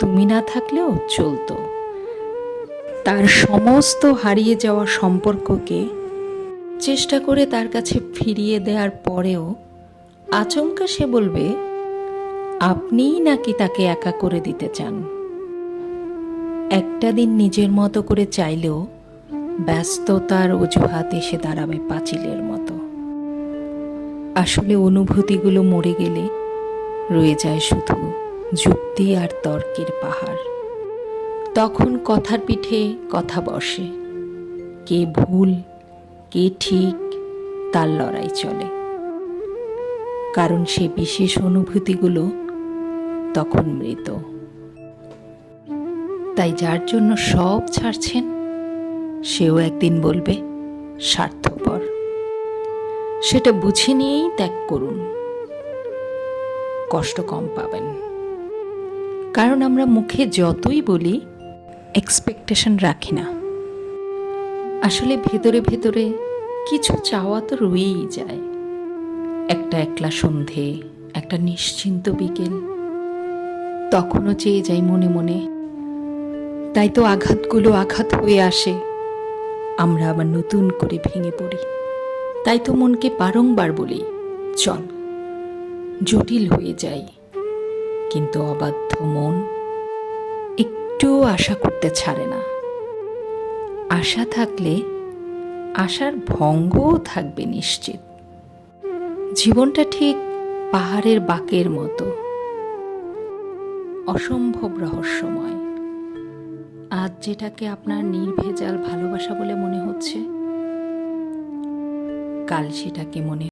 তুমি না থাকলেও চলতো। তার সমস্ত হারিয়ে যাওয়া সম্পর্ককে চেষ্টা করে তার কাছে ফিরিয়ে দেওয়ার পরেও আচমকা সে বলবে, আপনিই নাকি তাকে একা করে দিতে চান? একটা দিন নিজের মতো করে চাইলেও ব্যস্ততার অজুহাত এসে দাঁড়াবে পাঁচিলের মতো। আসলে অনুভূতিগুলো মরে গেলে রয়ে যায় শুধু যুক্তি আর তর্কের পাহাড়। তখন কথার পিঠে কথা বসে। কে ভুল, কে ঠিক, তার লড়াই চলে। কারণ সে বিশেষ অনুভূতিগুলো তখন মৃত। তাই যার জন্য সব ছাড়ছেন, সেও একদিন বলবে, স্বার্থপর। সেটা বুঝে নিয়েই ত্যাগ করুন। কষ্ট কম পাবেন। কারণ আমরা মুখে যতই বলি এক্সপেকটেশন রাখি না। আসলে ভেতরে ভেতরে কিছু চাওয়া তো রয়েই যায়। একটা একলা সন্ধে, একটা নিশ্চিন্ত বিকেল, তখনও চেয়ে যাই মনে মনে। তাই তো আঘাতগুলো আঘাত হয়ে আসে। আমরা আবার নতুন করে ভেঙে পড়ি। তাই তো মনকে বারংবার বলি, চল। জটিল হয়ে যাই কিন্তু অবাধ্য মন একটুও আশা করতে ছাড়ে না। আশা থাকলে আশার ভঙ্গও থাকবে নিশ্চিত। জীবনটা ঠিক পাহাড়ের বাঁকের মতো। অসম্ভব রহস্যময়। আজ যেটাকে আপনার নির্ভেজাল ভালোবাসা বলে মনে হচ্ছে, কাল সেটাকে মনে